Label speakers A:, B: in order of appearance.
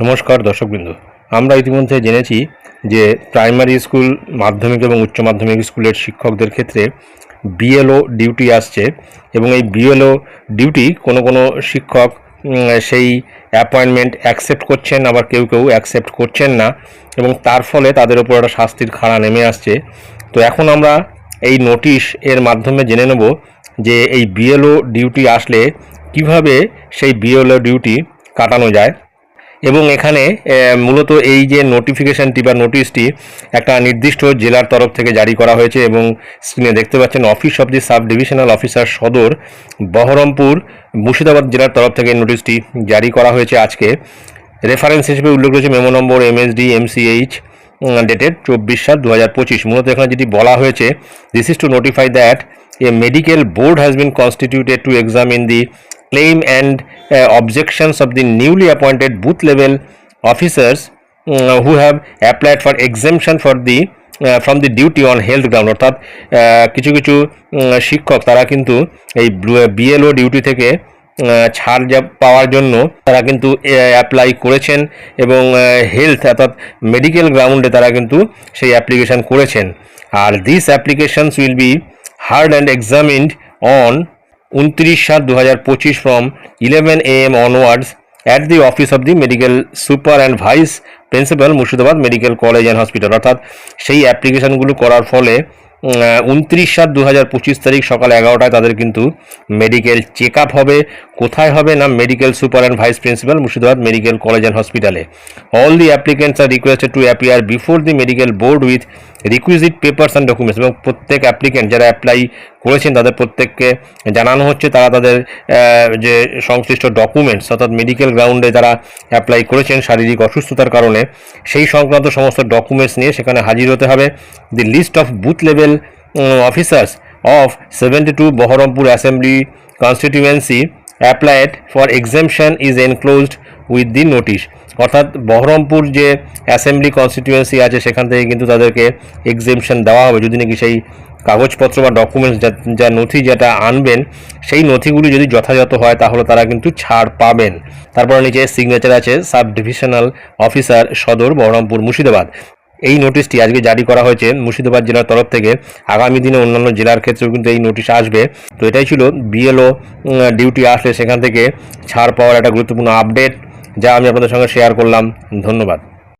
A: নমস্কার, দর্শকবৃন্দ। আমরা ইতিমধ্যে জেনেছি যে প্রাইমারি স্কুল মাধ্যমিক এবং উচ্চ মাধ্যমিক স্কুলের শিক্ষকদের ক্ষেত্রে বিএলও ডিউটি আসছে এবং এই বিএলও ডিউটি কোনো কোনো শিক্ষক সেই অ্যাপয়েন্টমেন্ট অ্যাকসেপ্ট করছেন, আবার কেউ কেউ অ্যাকসেপ্ট করছেন না এবং তার ফলে তাদের উপর একটা শাস্তির খাড়া নেমে আসছে। তো এখন আমরা এই নোটিশ এর মাধ্যমে জেনে নেব যে এই বিএলও ডিউটি আসলে কীভাবে সেই বিএলও ডিউটি কাটানো যায়। এবং এখানে মূলত এই যে নোটিফিকেশনটি বা নোটিশটি একটা নির্দিষ্ট জেলার তরফ থেকে জারি করা হয়েছে এবং স্ক্রিনে দেখতে পাচ্ছেন office of the sub divisional officer Sadar Baharampur Murshidabad জেলার তরফ থেকে নোটিশটি জারি করা হয়েছে আজকে। রেফারেন্স হিসেবে উল্লেখ রয়েছে memo number MSD MCH dated চব্বিশ সাত দু হাজার পঁচিশ। মূলত এখানে যেটি বলা হয়েছে this is to notify that a medical board has been constituted to examine the and uh, objections of the newly appointed booth level officers uh, who have applied for exemption for the uh, from the duty on health ground অর্থাৎ uh, কিছু কিছু শিক্ষক তারা কিন্তু এই BLO duty থেকে ছাড় যা পাওয়ার জন্য তারা কিন্তু অ্যাপ্লাই করেছেন এবং হেলথ অর্থাৎ মেডিকেল গ্রাউন্ডে তারা কিন্তু সেই অ্যাপ্লিকেশন করেছেন। আর this applications will be heard and examined on উনত্রিশ সাত দু হাজার পঁচিশ from eleven A M onwards at the office of the medical super and vice principal Murshidabad medical college and hospital অর্থাৎ সেই অ্যাপ্লিকেশানগুলো করার ফলে উনত্রিশ সাত দু হাজার পঁচিশ তারিখ সকাল এগারোটায় তাদের কিন্তু মেডিকেল চেক হবে। কোথায় হবে না medical super and vice principal Murshidabad medical college and হসপিটালে all the applicants are requested to appear before the medical board with requisite papers and documents এবং প্রত্যেক অ্যাপ্লিকেন্ট যারা অ্যাপ্লাই করেছেন তাদের প্রত্যেককে জানানো হচ্ছে, তারা তাদের যে সংশ্লিষ্ট ডকুমেন্টস অর্থাৎ মেডিকেল গ্রাউন্ডে যারা অ্যাপ্লাই করেছেন শারীরিক অসুস্থতার কারণে, সেই সংক্রান্ত সমস্ত ডকুমেন্টস নিয়ে সেখানে হাজির হতে হবে। The list of booth level officers of seventy two Baharampur assembly constituency applied for exemption is enclosed with the notice অর্থাৎ বহরমপুর যে অ্যাসেম্বলি কনস্টিটিউয়েন্সি আছে, সেখান থেকে কিন্তু তাদেরকে এক্সেমশন দেওয়া হবে। যদি নাকি সেই কাগজপত্র বা ডকুমেন্টস যা নথি যেটা আনবেন, সেই নথিগুলি যদি যথাযথ হয়, তাহলে তারা কিন্তু ছাড় পাবেন। তারপর নিচে সিগনেচার আছে সাব ডিভিশনাল অফিসার সদর বহরমপুর মুর্শিদাবাদ। এই নোটিশটি আজকে জারি করা হয়েছে মুর্শিদাবাদ জেলার তরফ থেকে। আগামী দিনে অন্যান্য জেলার ক্ষেত্রেও কিন্তু এই নোটিশ আসবে। তো এটাই ছিল বিএলও ডিউটি আসলে সেখান থেকে ছাড় পাওয়ার একটা গুরুত্বপূর্ণ আপডেট, যা আমি আপনাদের সঙ্গে শেয়ার করলাম। ধন্যবাদ।